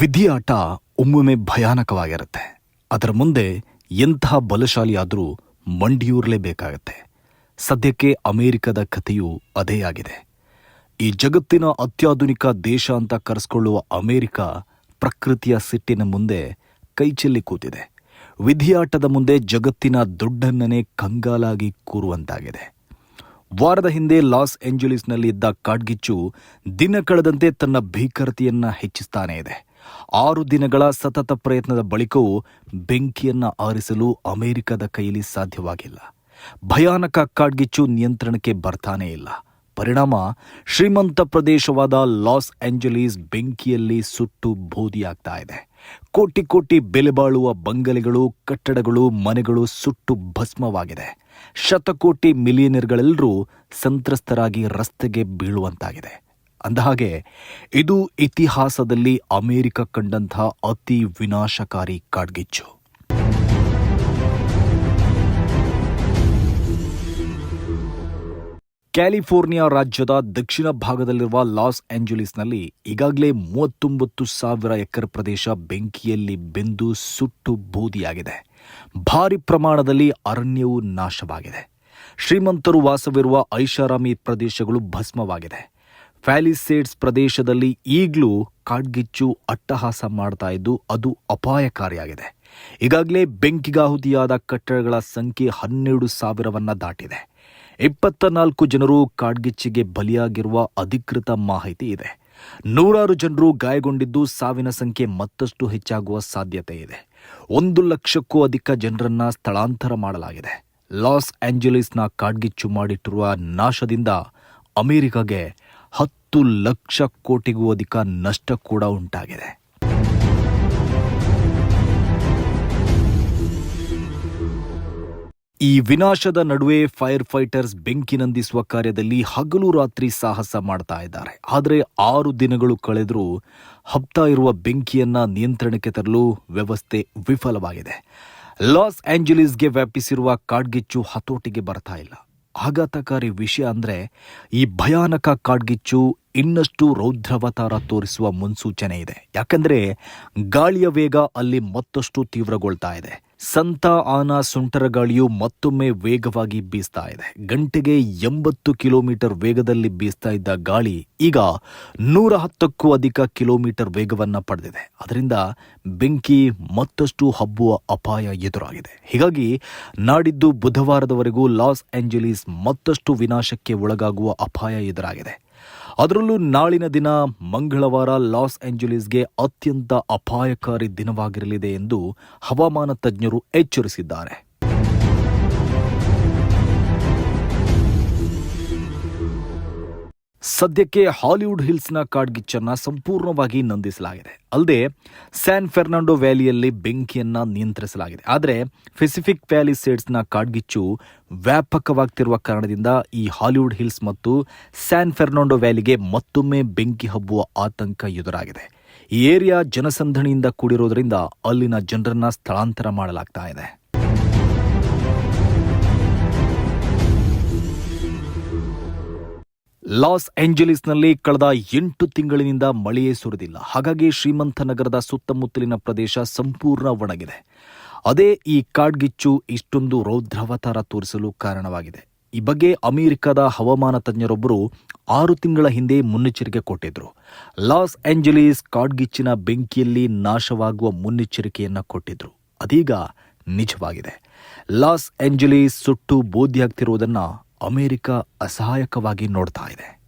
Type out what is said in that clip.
ವಿಧಿಯಾಟ ಒಮ್ಮೊಮ್ಮೆ ಭಯಾನಕವಾಗಿರುತ್ತೆ. ಅದರ ಮುಂದೆ ಎಂಥ ಬಲಶಾಲಿಯಾದರೂ ಮಂಡಿಯೂರಲೇಬೇಕಾಗತ್ತೆ ಸದ್ಯಕ್ಕೆ ಅಮೆರಿಕದ ಕಥೆಯು ಅದೇ ಆಗಿದೆ. ಈ ಜಗತ್ತಿನ ಅತ್ಯಾಧುನಿಕ ದೇಶ ಅಂತ ಕರೆಸ್ಕೊಳ್ಳುವ ಅಮೆರಿಕ ಪ್ರಕೃತಿಯ ಸಿಟ್ಟಿನ ಮುಂದೆ ಕೈಚೆಲ್ಲಿ ಕೂತಿದೆ. ವಿಧಿಯಾಟದ ಮುಂದೆ ಜಗತ್ತಿನ ದೊಡ್ಡನ್ನನೇ ಕಂಗಾಲಾಗಿ ಕೂರುವಂತಾಗಿದೆ. ವಾರದ ಹಿಂದೆ ಲಾಸ್ ಏಂಜಲೀಸ್ನಲ್ಲಿ ಇದ್ದ ಕಾಡ್ಗಿಚ್ಚು ದಿನ ಕಳೆದಂತೆ ತನ್ನ ಭೀಕರತೆಯನ್ನ ಹೆಚ್ಚಿಸ್ತಾನೇ ಇದೆ. ಆರು ದಿನಗಳ ಸತತ ಪ್ರಯತ್ನದ ಬಳಿಕವೂ ಬೆಂಕಿಯನ್ನು ಆರಿಸಲು ಅಮೆರಿಕದ ಕೈಯಲ್ಲಿ ಸಾಧ್ಯವಾಗಿಲ್ಲ. ಭಯಾನಕ ಕಾಡ್ಗಿಚ್ಚು ನಿಯಂತ್ರಣಕ್ಕೆ ಬರ್ತಾನೇ ಇಲ್ಲ. ಪರಿಣಾಮ, ಶ್ರೀಮಂತ ಪ್ರದೇಶವಾದ ಲಾಸ್ ಏಂಜಲೀಸ್ ಬೆಂಕಿಯಲ್ಲಿ ಸುಟ್ಟು ಬೂದಿಯಾಗ್ತಾ ಇದೆ. ಕೋಟಿ ಕೋಟಿ ಬೆಲೆ ಬಾಳುವ ಬಂಗಲೆಗಳು, ಕಟ್ಟಡಗಳು, ಮನೆಗಳು ಸುಟ್ಟು ಭಸ್ಮವಾಗಿದೆ. ಶತಕೋಟಿ ಮಿಲಿಯನರ್ಗಳೆಲ್ಲರೂ ಸಂತ್ರಸ್ತರಾಗಿ ರಸ್ತೆಗೆ ಬೀಳುವಂತಾಗಿದೆ. ಅಂದಹಾಗೆ, ಇದು ಇತಿಹಾಸದಲ್ಲಿ ಅಮೆರಿಕ ಕಂಡಂತಹ ಅತಿ ವಿನಾಶಕಾರಿ ಕಾಡ್ಗಿಚ್ಚು. ಕ್ಯಾಲಿಫೋರ್ನಿಯಾ ರಾಜ್ಯದ ದಕ್ಷಿಣ ಭಾಗದಲ್ಲಿರುವ ಲಾಸ್ ಏಂಜಲೀಸ್ನಲ್ಲಿ ಈಗಾಗಲೇ ಮೂವತ್ತೊಂಬತ್ತು ಸಾವಿರ ಎಕರೆ ಪ್ರದೇಶ ಬೆಂಕಿಯಲ್ಲಿ ಬೆಂದು ಸುಟ್ಟು ಬೂದಿಯಾಗಿದೆ. ಭಾರಿ ಪ್ರಮಾಣದಲ್ಲಿ ಅರಣ್ಯವು ನಾಶವಾಗಿದೆ. ಶ್ರೀಮಂತರು ವಾಸವಿರುವ ಐಷಾರಾಮಿ ಪ್ರದೇಶಗಳು ಭಸ್ಮವಾಗಿದೆ. ಫ್ಯಾಲಿಸೇಡ್ಸ್ ಪ್ರದೇಶದಲ್ಲಿ ಈಗಲೂ ಕಾಡ್ಗಿಚ್ಚು ಅಟ್ಟಹಾಸ ಮಾಡ್ತಾ ಇದ್ದು ಅದು ಅಪಾಯಕಾರಿಯಾಗಿದೆ. ಈಗಾಗಲೇ ಬೆಂಕಿಗಾಹುತಿಯಾದ ಕಟ್ಟಡಗಳ ಸಂಖ್ಯೆ ಹನ್ನೆರಡು ಸಾವಿರವನ್ನು ದಾಟಿದೆ. ಇಪ್ಪತ್ತ ನಾಲ್ಕು ಜನರು ಕಾಡ್ಗಿಚ್ಚಿಗೆ ಬಲಿಯಾಗಿರುವ ಅಧಿಕೃತ ಮಾಹಿತಿ ಇದೆ. ನೂರಾರು ಜನರು ಗಾಯಗೊಂಡಿದ್ದು ಸಾವಿನ ಸಂಖ್ಯೆ ಮತ್ತಷ್ಟು ಹೆಚ್ಚಾಗುವ ಸಾಧ್ಯತೆ ಇದೆ. ಒಂದು ಲಕ್ಷಕ್ಕೂ ಅಧಿಕ ಜನರನ್ನ ಸ್ಥಳಾಂತರ ಮಾಡಲಾಗಿದೆ. ಲಾಸ್ ಆಂಜಲೀಸ್ನ ಕಾಡ್ಗಿಚ್ಚು ಮಾಡಿಟ್ಟಿರುವ ನಾಶದಿಂದ ಅಮೆರಿಕಾಗೆ ಹತ್ತು ಲಕ್ಷ ಕೋಟಿಗೂ ಅಧಿಕ ನಷ್ಟ ಕೂಡ ಉಂಟಾಗಿದೆ. ಈ ವಿನಾಶದ ನಡುವೆ ಫೈರ್ ಫೈಟರ್ಸ್ ಬೆಂಕಿ ನಂದಿಸುವ ಕಾರ್ಯದಲ್ಲಿ ಹಗಲು ರಾತ್ರಿ ಸಾಹಸ ಮಾಡ್ತಾ ಇದ್ದಾರೆ. ಆದರೆ ಆರು ದಿನಗಳು ಕಳೆದರೂ ಹಬ್ತಾ ಇರುವ ಬೆಂಕಿಯನ್ನ ನಿಯಂತ್ರಣಕ್ಕೆ ತರಲು ವ್ಯವಸ್ಥೆ ವಿಫಲವಾಗಿದೆ. ಲಾಸ್ ಆಂಜಲೀಸ್ಗೆ ವ್ಯಾಪಿಸಿರುವ ಕಾಡ್ಗಿಚ್ಚು ಹತೋಟಿಗೆ ಬರ್ತಾ ಇಲ್ಲ. ಆಘಾತಕಾರಿ ವಿಷಯ ಅಂದ್ರೆ ಈ ಭಯಾನಕ ಕಾಡ್ಗಿಚ್ಚು ಇನ್ನಷ್ಟು ರೌದ್ರವತಾರ ತೋರಿಸುವ ಮುನ್ಸೂಚನೆ ಇದೆ. ಯಾಕಂದ್ರೆ ಗಾಳಿಯ ವೇಗ ಅಲ್ಲಿ ಮತ್ತಷ್ಟು ತೀವ್ರಗೊಳ್ತಾ ಇದೆ. ಸಂತ ಆನ ಸುಂಟರ ಗಾಳಿಯು ಮತ್ತೊಮ್ಮೆ ವೇಗವಾಗಿ ಬೀಸ್ತಾ ಇದೆ. ಗಂಟೆಗೆ ಎಂಬತ್ತು ಕಿಲೋಮೀಟರ್ ವೇಗದಲ್ಲಿ ಬೀಸ್ತಾ ಇದ್ದ ಗಾಳಿ ಈಗ ನೂರ ಹತ್ತಕ್ಕೂ ಅಧಿಕ ಕಿಲೋಮೀಟರ್ ವೇಗವನ್ನ ಪಡೆದಿದೆ. ಅದರಿಂದ ಬೆಂಕಿ ಮತ್ತಷ್ಟು ಹಬ್ಬುವ ಅಪಾಯ ಎದುರಾಗಿದೆ. ಹೀಗಾಗಿ ನಾಡಿದ್ದು ಬುಧವಾರದವರೆಗೂ ಲಾಸ್ ಏಂಜಲೀಸ್ ಮತ್ತಷ್ಟು ವಿನಾಶಕ್ಕೆ ಒಳಗಾಗುವ ಅಪಾಯ ಎದುರಾಗಿದೆ. ಅದರಲ್ಲೂ ನಾಳಿನ ದಿನ ಮಂಗಳವಾರ ಲಾಸ್ ಏಂಜಲೀಸ್ಗೆ ಅತ್ಯಂತ ಅಪಾಯಕಾರಿ ದಿನವಾಗಿರಲಿದೆ ಎಂದು ಹವಾಮಾನ ತಜ್ಞರು ಎಚ್ಚರಿಸಿದ್ದಾರೆ. ಸದ್ಯಕ್ಕೆ ಹಾಲಿವುಡ್ ಹಿಲ್ಸ್ನ ಕಾಡ್ಗಿಚ್ಚನ್ನು ಸಂಪೂರ್ಣವಾಗಿ ನಂದಿಸಲಾಗಿದೆ. ಅಲ್ಲದೆ ಸ್ಯಾನ್ ಫೆರ್ನಾಂಡೋ ವ್ಯಾಲಿಯಲ್ಲಿ ಬೆಂಕಿಯನ್ನ ನಿಯಂತ್ರಿಸಲಾಗಿದೆ. ಆದರೆ, ಪೆಸಿಫಿಕ್ ವ್ಯಾಲಿ ಸೇಡ್ಸ್ನ ಕಾಡ್ಗಿಚ್ಚು ವ್ಯಾಪಕವಾಗ್ತಿರುವ ಕಾರಣದಿಂದ ಈ ಹಾಲಿವುಡ್ ಹಿಲ್ಸ್ ಮತ್ತು ಸ್ಯಾನ್ ಫೆರ್ನಾಂಡೋ ವ್ಯಾಲಿಗೆ ಮತ್ತೊಮ್ಮೆ ಬೆಂಕಿ ಹಬ್ಬುವ ಆತಂಕ ಎದುರಾಗಿದೆ. ಈ ಏರಿಯಾ ಜನಸಂದಣಿಯಿಂದ ಕೂಡಿರೋದ್ರಿಂದ ಅಲ್ಲಿನ ಜನರನ್ನ ಸ್ಥಳಾಂತರ ಮಾಡಲಾಗ್ತಾ ಇದೆ. ಲಾಸ್ ಏಂಜಲೀಸ್ನಲ್ಲಿ ಕಳೆದ ಎಂಟು ತಿಂಗಳಿನಿಂದ ಮಳೆಯೇ ಸುರಿದಿಲ್ಲ. ಹಾಗಾಗಿ ಶ್ರೀಮಂತ ನಗರದ ಸುತ್ತಮುತ್ತಲಿನ ಪ್ರದೇಶ ಸಂಪೂರ್ಣ ಒಣಗಿದೆ. ಅದೇ ಈ ಕಾಡ್ಗಿಚ್ಚು ಇಷ್ಟೊಂದು ರೌದ್ರಾವತಾರ ತೋರಿಸಲು ಕಾರಣವಾಗಿದೆ. ಈ ಬಗ್ಗೆ ಅಮೆರಿಕದ ಹವಾಮಾನ ತಜ್ಞರೊಬ್ಬರು ಆರು ತಿಂಗಳ ಹಿಂದೆ ಮುನ್ನೆಚ್ಚರಿಕೆ ಕೊಟ್ಟಿದ್ರು. ಲಾಸ್ ಏಂಜಲೀಸ್ ಕಾಡ್ಗಿಚ್ಚಿನ ಬೆಂಕಿಯಲ್ಲಿ ನಾಶವಾಗುವ ಮುನ್ನೆಚ್ಚರಿಕೆಯನ್ನ ಕೊಟ್ಟಿದ್ರು. ಅದೀಗ ನಿಜವಾಗಿದೆ. ಲಾಸ್ ಏಂಜಲೀಸ್ ಸುಟ್ಟು ಬೋಧಿಯಾಗ್ತಿರುವುದನ್ನ ಅಮೆರಿಕ ಅಸಹಾಯಕವಾಗಿ ನೋಡ್ತಾ ಇದೆ.